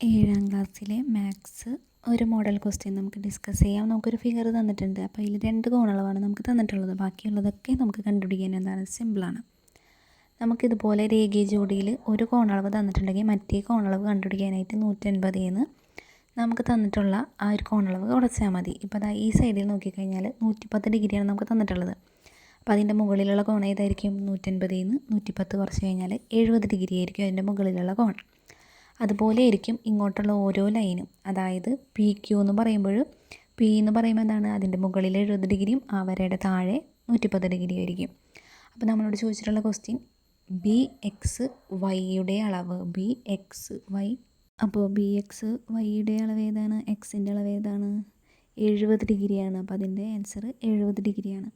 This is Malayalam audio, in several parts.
ഏഴാം ക്ലാസ്സിലെ മാത്സ് ഒരു മോഡൽ ക്വസ്റ്റ്യൻ നമുക്ക് ഡിസ്കസ് ചെയ്യാം. നമുക്കൊരു ഫിഗർ തന്നിട്ടുണ്ട്. അപ്പോൾ അതിൽ രണ്ട് കോണളവാണ് നമുക്ക് തന്നിട്ടുള്ളത്. ബാക്കിയുള്ളതൊക്കെ നമുക്ക് കണ്ടുപിടിക്കാൻ എന്താണ്? സിമ്പിളാണ് നമുക്കിതുപോലെ രേഖീയ ജോഡിയിൽ ഒരു കോണളവ് തന്നിട്ടുണ്ടെങ്കിൽ മറ്റേ കോണളവ് കണ്ടുപിടിക്കാനായിട്ട് നൂറ്റൻപതിൽ നിന്ന് നമുക്ക് തന്നിട്ടുള്ള ആ ഒരു കോണളവ് കുറച്ചാൽ മതി. ഇപ്പോൾ അതാ ഈ സൈഡിൽ നോക്കിക്കഴിഞ്ഞാൽ നൂറ്റിപ്പത്ത് ഡിഗ്രിയാണ് നമുക്ക് തന്നിട്ടുള്ളത്. അപ്പോൾ അതിന്റെ മുകളിലുള്ള കോൺ ഏതായിരിക്കും? നൂറ്റൻപതിൽ നിന്ന് നൂറ്റിപ്പത്ത് കുറച്ച് കഴിഞ്ഞാൽ എഴുപത് ഡിഗ്രി ആയിരിക്കും അതിന്റെ മുകളിലുള്ള കോൺ അതുപോലെ ആയിരിക്കും ഇങ്ങോട്ടുള്ള ഓരോ ലൈനും. അതായത് പി ക്യു എന്ന് പറയുമ്പോൾ പി എന്ന് പറയുമ്പോൾ എന്താണ്? അതിന്റെ മുകളിൽ എഴുപത് ഡിഗ്രിയും ആ വരയുടെ താഴെ നൂറ്റിപ്പത്ത് ഡിഗ്രി ആയിരിക്കും. അപ്പോൾ നമ്മളോട് ചോദിച്ചിട്ടുള്ള ക്വസ്റ്റ്യൻ ബി എക്സ് വൈയുടെ അളവ് ബി എക്സ് വൈ അപ്പോൾ ബി എക്സ് വൈയുടെ അളവ് ഏതാണ്? എക്സിന്റെ അളവ് ഏതാണ്? എഴുപത് ഡിഗ്രിയാണ്. അപ്പോൾ അതിന്റെ ആൻസർ എഴുപത് ഡിഗ്രിയാണ്.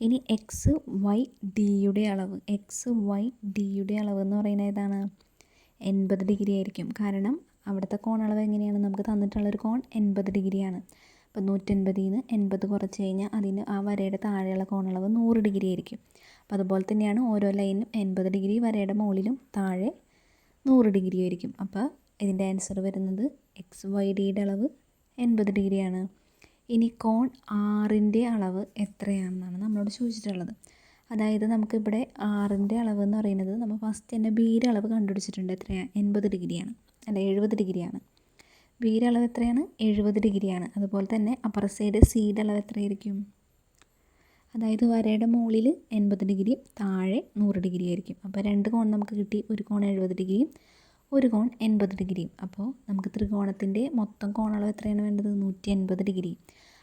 ഇനി എക്സ് വൈ ഡിയുടെ അളവ് എക്സ് വൈ ഡിയുടെ അളവ് എന്ന് പറയുന്നത് ഏതാണ്? എൺപത് ഡിഗ്രി ആയിരിക്കും. കാരണം അവിടുത്തെ കോണളവ് എങ്ങനെയാണ്? നമുക്ക് തന്നിട്ടുള്ളൊരു കോൺ എൺപത് ഡിഗ്രിയാണ്. അപ്പോൾ നൂറ്റൻപതിൽ നിന്ന് എൺപത് കുറച്ച് കഴിഞ്ഞാൽ അതിന് ആ വരയുടെ താഴെയുള്ള കോണളവ് നൂറ് ഡിഗ്രി ആയിരിക്കും. അപ്പോൾ അതുപോലെ തന്നെയാണ് ഓരോ ലൈനും എൺപത് ഡിഗ്രി വരയുടെ മുകളിലും താഴെ നൂറ് ഡിഗ്രി ആയിരിക്കും. അപ്പോൾ ഇതിന്റെ ആൻസർ വരുന്നത് എക്സ് വൈ ഡിയുടെ അളവ് എൺപത് ഡിഗ്രിയാണ്. ഇനി കോൺ ആറിന്റെ അളവ് എത്രയാണെന്നാണ് നമ്മളോട് ചോദിച്ചിട്ടുള്ളത്. അതായത് നമുക്കിവിടെ ആറിന്റെ അളവ് എന്ന് പറയുന്നത് നമ്മൾ ഫസ്റ്റ് തന്നെ ബീര അളവ് കണ്ടുപിടിച്ചിട്ടുണ്ട് എത്രയാണ് എൺപത് ഡിഗ്രിയാണ്. അല്ല എഴുപത് ഡിഗ്രിയാണ്. ബീര അളവ് എത്രയാണ്? എഴുപത് ഡിഗ്രിയാണ്. അതുപോലെ തന്നെ അപ്പർ സൈഡ് സീഡ് അളവ് എത്രയായിരിക്കും? അതായത് വരയുടെ മുകളിൽ എൺപത് ഡിഗ്രി താഴെ നൂറ് ഡിഗ്രി ആയിരിക്കും. അപ്പോൾ രണ്ട് കോൺ നമുക്ക് കിട്ടി. ഒരു കോൺ എഴുപത് ഡിഗ്രിയും ഒരു കോൺ എൺപത് ഡിഗ്രിയും. അപ്പോൾ നമുക്ക് ത്രികോണത്തിന്റെ മൊത്തം കോണളവ് എത്രയാണ് വേണ്ടത്? നൂറ്റി എൺപത് ഡിഗ്രി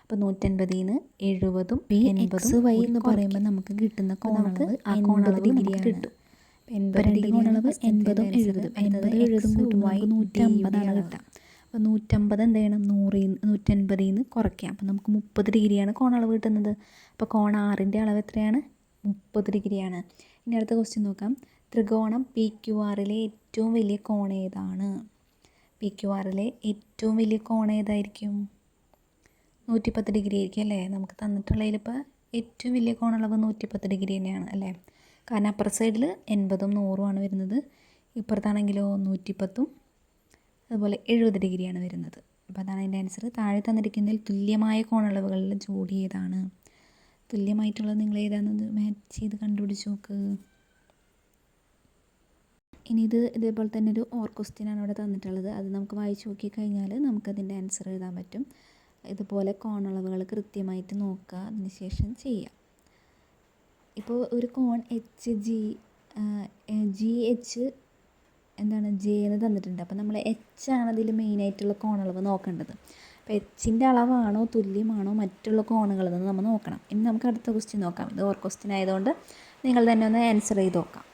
അപ്പോൾ നൂറ്റൻപതിൽ നിന്ന് എഴുപതും എൺപതും വൈ എന്ന് പറയുമ്പോൾ നമുക്ക് കിട്ടുന്ന കോണളവ് ആ കോണളവ് ഡിഗ്രിയാണ് കിട്ടും. എൺപത് ഡിഗ്രി എൺപതും എഴുപതും എൺപത് എഴുപതും കൂട്ടുമ്പോൾ നൂറ്റമ്പതാണ് കിട്ടുക. അപ്പോൾ നൂറ്റമ്പത് എന്ത് ചെയ്യണം? നൂറിൽ നൂറ്റൻപതിൽ നിന്ന് കുറയ്ക്കാം. അപ്പോൾ നമുക്ക് മുപ്പത് ഡിഗ്രിയാണ് കോണളവ് കിട്ടുന്നത്. അപ്പോൾ കോൺ ആറിന്റെ അളവ് എത്രയാണ്? മുപ്പത് ഡിഗ്രിയാണ്. ഇനി അടുത്ത ക്വസ്റ്റ്യൻ നോക്കാം. ത്രികോണം പി ക്യു ആറിലെ ഏറ്റവും വലിയ കോൺ ഏതാണ്? പി ക്യു ആറിലെ ഏറ്റവും വലിയ കോൺ ഏതായിരിക്കും? നൂറ്റിപ്പത്ത് ഡിഗ്രി ആയിരിക്കും അല്ലേ? നമുക്ക് തന്നിട്ടുള്ളതിൽ ഇപ്പോൾ ഏറ്റവും വലിയ കോണളവ് നൂറ്റിപ്പത്ത് ഡിഗ്രി തന്നെയാണ് അല്ലേ? കാരണം അപ്പുറ സൈഡിൽ എൺപതും നൂറുമാണ് വരുന്നത്. ഇപ്പുറത്താണെങ്കിലോ നൂറ്റിപ്പത്തും അതുപോലെ എഴുപത് ഡിഗ്രിയാണ് വരുന്നത്. അപ്പോൾ അതാണ് അതിന്റെ ആൻസർ താഴെ തന്നിരിക്കുന്നതിൽ തുല്യമായ കോണളവുകളിൽ ജോഡി ഏതാണ്? തുല്യമായിട്ടുള്ളത് നിങ്ങൾ ഏതാണെന്ന് മാച്ച് ചെയ്ത് കണ്ടുപിടിച്ച് നോക്ക്. ഇനി ഇത് ഇതേപോലെ തന്നെ ഒരു ഓർ ക്വസ്റ്റ്യനാണ് ഇവിടെ തന്നിട്ടുള്ളത്. അത് നമുക്ക് വായിച്ച് നോക്കിക്കഴിഞ്ഞാൽ നമുക്കതിന്റെ ആൻസർ എഴുതാൻ പറ്റും. ഇതുപോലെ കോണളവുകൾ കൃത്യമായിട്ട് നോക്കുക. അതിനുശേഷം ചെയ്യുക ഇപ്പോൾ ഒരു കോൺ എച്ച് ജി ജി എച്ച് എന്താണ് ജെ എന്ന് തന്നിട്ടുണ്ട്. അപ്പോൾ നമ്മൾ എച്ച് ആണ് അതിൽ മെയിനായിട്ടുള്ള കോണളവ് നോക്കേണ്ടത്. അപ്പോൾ എച്ചിന്റെ അളവാണോ തുല്യമാണോ മറ്റുള്ള കോണുകളിൽ നിന്ന് നമ്മൾ നോക്കണം. ഇനി നമുക്ക് അടുത്ത ക്വസ്റ്റ്യൻ നോക്കാം. ഇത് ഓർ ക്വസ്റ്റ്യൻ ആയതുകൊണ്ട് നിങ്ങൾ തന്നെ ഒന്ന് ആൻസർ ചെയ്ത് നോക്കാം.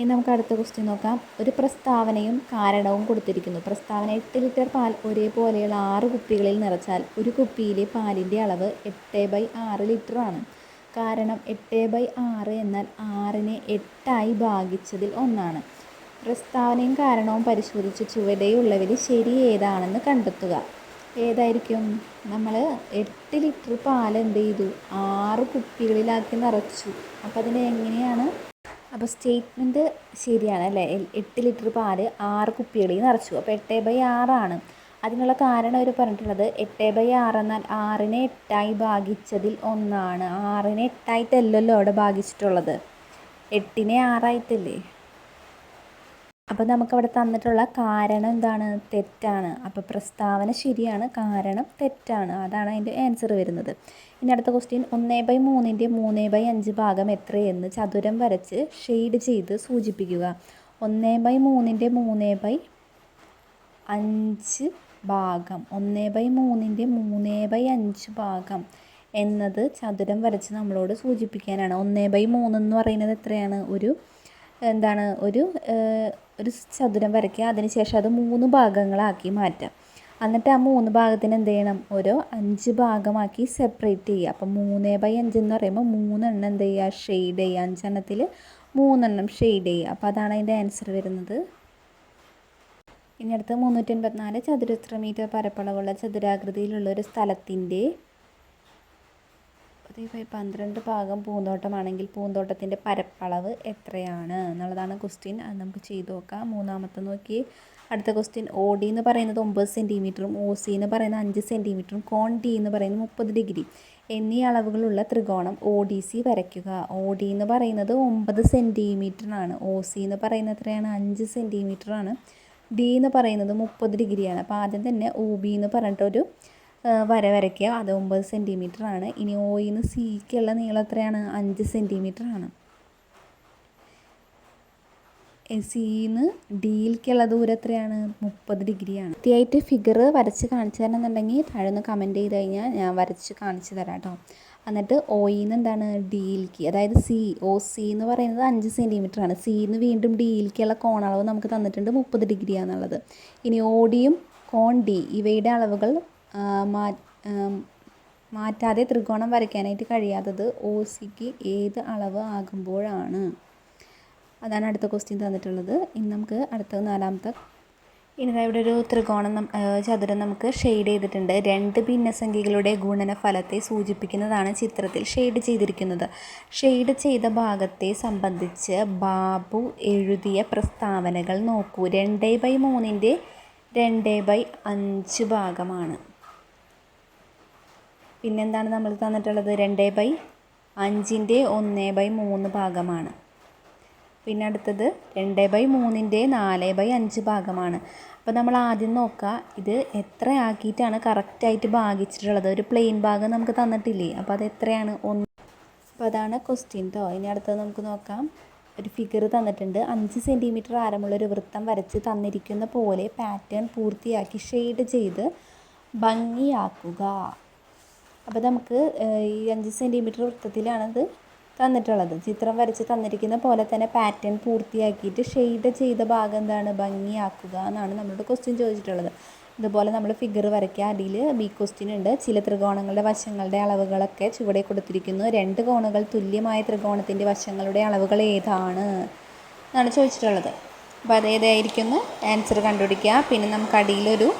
ഇനി നമുക്ക് അടുത്ത ക്വസ്റ്റ്യൻ നോക്കാം. ഒരു പ്രസ്താവനയും കാരണവും കൊടുത്തിരിക്കുന്നു. പ്രസ്താവന എട്ട് ലിറ്റർ പാൽ ഒരേപോലെയുള്ള ആറ് കുപ്പികളിൽ നിറച്ചാൽ ഒരു കുപ്പിയിലെ പാലിന്റെ അളവ് എട്ട് ബൈ ആറ് ലിറ്ററാണ് കാരണം എട്ട് ബൈ ആറ് എന്നാൽ ആറിനെ എട്ടായി ഭാഗിച്ചതിൽ ഒന്നാണ്. പ്രസ്താവനയും കാരണവും പരിശോധിച്ച് ചുവടെയുള്ളവർ ശരി ഏതാണെന്ന് കണ്ടെത്തുക. ഏതായിരിക്കും? നമ്മൾ എട്ട് ലിറ്റർ പാൽ എന്ത് ചെയ്തു? ആറ് കുപ്പികളിലാക്കി നിറച്ചു. അപ്പോൾ അതിന് എങ്ങനെയാണ് അപ്പോൾ സ്റ്റേറ്റ്മെന്റ് ശരിയാണ് അല്ലേ? എട്ട് ലിറ്റർ പാൽ ആറ് കുപ്പികളിൽ നിറച്ചു അപ്പോൾ എട്ട് ബൈ ആറാണ് അതിനുള്ള കാരണം അവർ പറഞ്ഞിട്ടുള്ളത് എട്ട് ബൈ ആറ് എന്നാൽ ആറിനെ എട്ടായി ഭാഗിച്ചതിൽ ഒന്നാണ്. ആറിനെ എട്ടായിട്ടല്ലല്ലോ അവിടെ ഭാഗിച്ചിട്ടുള്ളത്. എട്ടിനെ ആറായിട്ടല്ലേ? അപ്പോൾ നമുക്കവിടെ തന്നിട്ടുള്ള കാരണം എന്താണ്? തെറ്റാണ്. അപ്പോൾ പ്രസ്താവന ശരിയാണ് കാരണം തെറ്റാണ്. അതാണ് അതിന്റെ ആൻസർ വരുന്നത്. ഇനി അടുത്ത ക്വസ്റ്റ്യൻ ഒന്നേ ബൈ മൂന്നിന്റെ മൂന്നേ ബൈ അഞ്ച് ഭാഗം എത്രയെന്ന് ചതുരം വരച്ച് ഷെയ്ഡ് ചെയ്ത് സൂചിപ്പിക്കുക. ഒന്നേ ബൈ മൂന്നിന്റെ മൂന്നേ ബൈ അഞ്ച് ഭാഗം. ഒന്നേ ബൈ മൂന്നിന്റെ മൂന്നേ ബൈ അഞ്ച് ഭാഗം എന്നത് ചതുരം വരച്ച് നമ്മളോട് സൂചിപ്പിക്കാനാണ്. ഒന്നേ ബൈ മൂന്ന് എന്ന് പറയുന്നത് എത്രയാണ്? ഒരു എന്താണ്? ഒരു ഒരു ചതുരം വരയ്ക്കുക. അതിനുശേഷം അത് മൂന്ന് ഭാഗങ്ങളാക്കി മാറ്റാം. എന്നിട്ട് ആ മൂന്ന് ഭാഗത്തിന് എന്ത് ചെയ്യണം? ഓരോ അഞ്ച് ഭാഗമാക്കി സെപ്പറേറ്റ് ചെയ്യുക. അപ്പം മൂന്ന് ബൈ അഞ്ച് എന്ന് പറയുമ്പോൾ മൂന്നെണ്ണം എന്ത് ചെയ്യുക? ഷെയ്ഡ് ചെയ്യുക. അഞ്ചെണ്ണത്തിൽ മൂന്നെണ്ണം ഷെയ്ഡ് ചെയ്യുക. അപ്പോൾ അതാണ് അതിന്റെ ആൻസർ വരുന്നത്. ഇനി അടുത്ത് മുന്നൂറ്റി എൺപത്തിനാല് ചതുരശ്ര മീറ്റർ പരപ്പളവുള്ള ചതുരാകൃതിയിലുള്ള ഒരു സ്ഥലത്തിന്റെ ത്രീ ഫൈവ് പന്ത്രണ്ട് ഭാഗം പൂന്തോട്ടമാണെങ്കിൽ പൂന്തോട്ടത്തിന്റെ പരപ്പളവ് എത്രയാണ് എന്നുള്ളതാണ് ക്വസ്റ്റ്യൻ. അത് നമുക്ക് ചെയ്ത് നോക്കാം. മൂന്നാമത്തെ നോക്കി. അടുത്ത ക്വസ്റ്റ്യൻ ഒ ഡി എന്ന് പറയുന്നത് ഒമ്പത് സെന്റിമീറ്ററും ഒ സി എന്ന് പറയുന്നത് അഞ്ച് സെന്റിമീറ്ററും കോൺ ഡി എന്ന് പറയുന്നത് മുപ്പത് ഡിഗ്രി. എന്നീ അളവുകളുള്ള ത്രികോണം ഒ ഡി സി വരയ്ക്കുക. ഒ ഡി എന്ന് പറയുന്നത് ഒമ്പത് സെന്റിമീറ്ററാണ്. ഒ സി എന്ന് പറയുന്നത് എത്രയാണ്? അഞ്ച് സെന്റിമീറ്ററാണ്. ഡി എന്ന് പറയുന്നത് മുപ്പത് ഡിഗ്രിയാണ്. അപ്പോൾ ആദ്യം തന്നെ ഒ ബി എന്ന് പറഞ്ഞിട്ടൊരു വര വരയ്ക്കുക അത് ഒമ്പത് സെന്റിമീറ്റർ ആണ്. ഇനി ഒയിന്ന് സിക്കുള്ള നീളം എത്രയാണ്? അഞ്ച് സെന്റിമീറ്റർ ആണ്. സിന്ന് ഡിയിലേക്കുള്ള ദൂരം എത്രയാണ്? മുപ്പത് ഡിഗ്രിയാണ് കൃത്യമായിട്ട് ഫിഗർ വരച്ച് കാണിച്ചു തരണമെന്നുണ്ടെങ്കിൽ താഴെ ഒന്ന് കമന്റ് ചെയ്ത് കഴിഞ്ഞാൽ ഞാൻ വരച്ച് കാണിച്ചു തരാം കേട്ടോ. എന്നിട്ട് ഒയിന്ന് എന്താണ്? ഡിയിലേക്ക് അതായത് സി ഒ സി എന്ന് പറയുന്നത് അഞ്ച് സെന്റിമീറ്റർ ആണ്. സിന്ന് വീണ്ടും ഡിയിലേക്കുള്ള കോണളവ് നമുക്ക് തന്നിട്ടുണ്ട് മുപ്പത് ഡിഗ്രിയാണെന്നുള്ളത് ഇനി ഓടിയും ഡിയും കോൺ ഡി ഇവയുടെ അളവുകൾ മാറ്റാതെ ത്രികോണം വരയ്ക്കാനായിട്ട് കഴിയാത്തത് ഒ സിക്ക് ഏത് അളവ് ആകുമ്പോഴാണ്? അതാണ് അടുത്ത ക്വസ്റ്റ്യൻ തന്നിട്ടുള്ളത്. ഇനി നമുക്ക് അടുത്ത നാലാമത്തെ ഇനി ഇവിടെ ഒരു ത്രികോണം ചതുരം നമുക്ക് ഷെയ്ഡ് ചെയ്തിട്ടുണ്ട്. രണ്ട് ഭിന്നസംഖ്യകളുടെ ഗുണനഫലത്തെ സൂചിപ്പിക്കുന്നതാണ് ചിത്രത്തിൽ ഷെയ്ഡ് ചെയ്തിരിക്കുന്നത്. ഷെയ്ഡ് ചെയ്ത ഭാഗത്തെ സംബന്ധിച്ച് ബാബു എഴുതിയ പ്രസ്താവനകൾ നോക്കൂ. രണ്ട് ബൈ മൂന്നിന്റെ രണ്ട് ബൈ അഞ്ച് ഭാഗമാണ്. പിന്നെന്താണ് നമ്മൾ തന്നിട്ടുള്ളത്? രണ്ട് ബൈ അഞ്ചിന്റെ ഒന്ന് ബൈ മൂന്ന് ഭാഗമാണ്. പിന്നെ അടുത്തത് രണ്ട് ബൈ മൂന്നിന്റെ നാല് ബൈ അഞ്ച് ഭാഗമാണ്. അപ്പോൾ നമ്മൾ ആദ്യം നോക്കുക ഇത് എത്ര ആക്കിയിട്ടാണ് കറക്റ്റായിട്ട് ഭാഗിച്ചിട്ടുള്ളത്? ഒരു പ്ലെയിൻ ഭാഗം നമുക്ക് തന്നിട്ടില്ലേ? അപ്പോൾ അത് എത്രയാണ്? ഒന്ന്. അപ്പോൾ അതാണ് ക്വസ്റ്റ്യൻ കേട്ടോ ഇനി അടുത്തത് നമുക്ക് നോക്കാം. ഒരു ഫിഗർ തന്നിട്ടുണ്ട്. അഞ്ച് സെന്റിമീറ്റർ ആരമുള്ള ഒരു വൃത്തം വരച്ച് തന്നിരിക്കുന്ന പോലെ പാറ്റേൺ പൂർത്തിയാക്കി ഷെയ്ഡ് ചെയ്ത് ഭംഗിയാക്കുക. അപ്പോൾ നമുക്ക് ഈ അഞ്ച് സെന്റിമീറ്റർ വൃത്തത്തിലാണത് തന്നിട്ടുള്ളത്. ചിത്രം വരച്ച് തന്നിരിക്കുന്ന പോലെ തന്നെ പാറ്റേൺ പൂർത്തിയാക്കിയിട്ട് ഷെയ്ഡ് ചെയ്ത ഭാഗം എന്താണ്? ഭംഗിയാക്കുക എന്നാണ് നമ്മളോട് ക്വസ്റ്റ്യൻ ചോദിച്ചിട്ടുള്ളത്. ഇതുപോലെ നമ്മൾ ഫിഗർ വരയ്ക്കുക. അടിയിൽ ബി ക്വസ്റ്റ്യൻ ഉണ്ട്. ചില ത്രികോണങ്ങളുടെ വശങ്ങളുടെ അളവുകളൊക്കെ ചുവടെ കൊടുത്തിരിക്കുന്നു. രണ്ട് കോണുകൾ തുല്യമായ ത്രികോണത്തിന്റെ വശങ്ങളുടെ അളവുകൾ ഏതാണ് എന്നാണ് ചോദിച്ചിട്ടുള്ളത്. അപ്പോൾ അത് ആൻസർ കണ്ടുപിടിക്കുക. പിന്നെ നമുക്ക് അടിയിലൊരു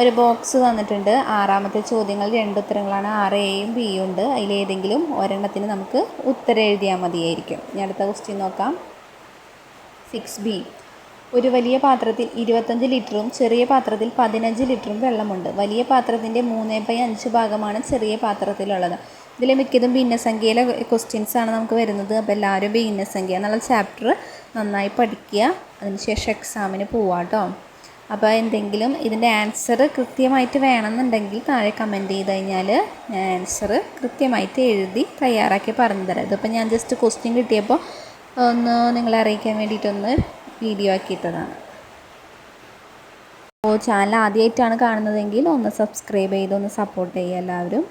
ഒരു ബോക്സ് തന്നിട്ടുണ്ട്. ആറാമത്തെ ചോദ്യങ്ങൾ രണ്ട് ഉത്തരങ്ങളാണ്. ആറ് എയും ബിയും ഉണ്ട്. അതിലേതെങ്കിലും ഒരെണ്ണത്തിന് നമുക്ക് ഉത്തരം എഴുതിയാൽ മതിയായിരിക്കും. ഞാൻ അടുത്ത ക്വസ്റ്റ്യൻ നോക്കാം. സിക്സ് ബി ഒരു വലിയ പാത്രത്തിൽ ഇരുപത്തഞ്ച് ലിറ്ററും ചെറിയ പാത്രത്തിൽ പതിനഞ്ച് ലിറ്ററും വെള്ളമുണ്ട്. വലിയ പാത്രത്തിന്റെ മൂന്ന് ബൈ അഞ്ച് ഭാഗമാണ് ചെറിയ പാത്രത്തിലുള്ളത്. ഇതിൽ മിക്കതും ഭിന്നസംഖ്യയിലെ ക്വസ്റ്റ്യൻസ് ആണ് നമുക്ക് വരുന്നത്. അപ്പോൾ എല്ലാവരും ഭിന്നസംഖ്യ എന്നുള്ള ചാപ്റ്റർ നന്നായി പഠിക്കുക. അതിനുശേഷം എക്സാമിന് പോവാം കേട്ടോ അപ്പോൾ എന്തെങ്കിലും ഇതിന്റെ ആൻസർ കൃത്യമായിട്ട് വേണമെന്നുണ്ടെങ്കിൽ താഴെ കമന്റ് ചെയ്ത് കഴിഞ്ഞാൽ ഞാൻ ആൻസർ കൃത്യമായിട്ട് എഴുതി തയ്യാറാക്കി പറഞ്ഞു തരാം. ഇതിപ്പോൾ ഞാൻ ജസ്റ്റ് ക്വസ്റ്റ്യൻ കിട്ടിയപ്പോൾ ഒന്ന് നിങ്ങളെ അറിയിക്കാൻ വേണ്ടിയിട്ടൊന്ന് വീഡിയോ ആക്കിയിട്ടതാണ്. അപ്പോൾ ചാനൽ ആദ്യമായിട്ടാണ് കാണുന്നതെങ്കിൽ ഒന്ന് സബ്സ്ക്രൈബ് ചെയ്ത് ഒന്ന് സപ്പോർട്ട് ചെയ്യുക എല്ലാവരും.